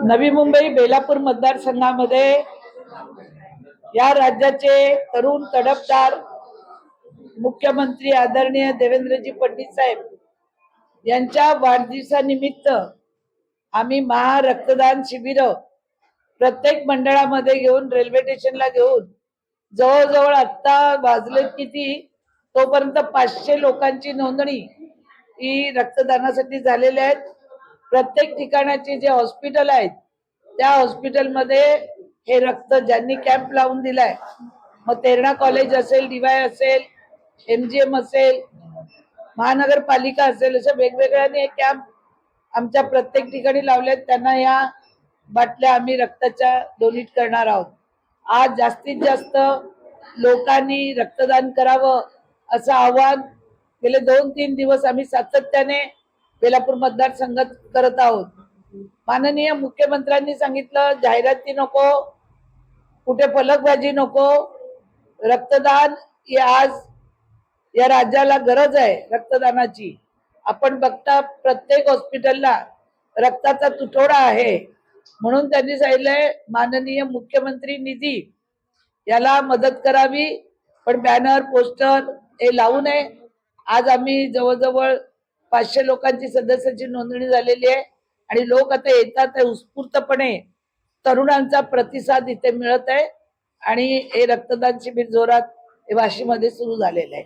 नवी मुंबई बेलापूर मतदारसंघामध्ये या राज्याचे तरुण तडफदार मुख्यमंत्री आदरणीय देवेंद्रजी फडणवीस साहेब यांच्या वाढदिवसानिमित्त आम्ही महा रक्तदान शिबिर प्रत्येक मंडळामध्ये घेऊन रेल्वे स्टेशनला घेऊन जवळजवळ आत्ता वाजले किती तोपर्यंत पाचशे लोकांची नोंदणी ही रक्तदानासाठी झालेली आहेत प्रत्येक ठिकाणाचे जे हॉस्पिटल आहेत त्या हॉस्पिटलमध्ये हे रक्त ज्यांनी कॅम्प लावून दिलाय मग तेरणा कॉलेज असेल डीवाय असेल एमजीएम असेल महानगरपालिका असेल अशा वेगवेगळ्याने हे कॅम्प आमच्या प्रत्येक ठिकाणी लावलेत. त्यांना या बाटल्या आम्ही रक्ताच्या डोनेट करणार आहोत. आज जास्तीत जास्त लोकांनी रक्तदान करावं असं आव्हान गेले दोन तीन दिवस आम्ही सातत्याने बेलापूर मतदारसंघात करत आहोत. माननीय मुख्यमंत्र्यांनी सांगितलं जाहिराती नको कुठे फलकबाजी नको रक्तदान ही आज या राज्याला गरज आहे रक्तदानाची. आपण बघता प्रत्येक हॉस्पिटलला रक्ताचा तुटवडा आहे. म्हणून त्यांनी सांगितलंय माननीय मुख्यमंत्री निधी याला मदत करावी पण बॅनर पोस्टर हे लावू नये. आज आम्ही जवळजवळ पाचशे लोकांची सदस्याची नोंदणी झालेली आहे. आणि लोक आता येतात उत्स्फूर्तपणे. तरुणांचा प्रतिसाद इथे मिळत आहे. आणि हे रक्तदान शिबिर जोरात हे वाशीमध्ये सुरू झालेलं आहे.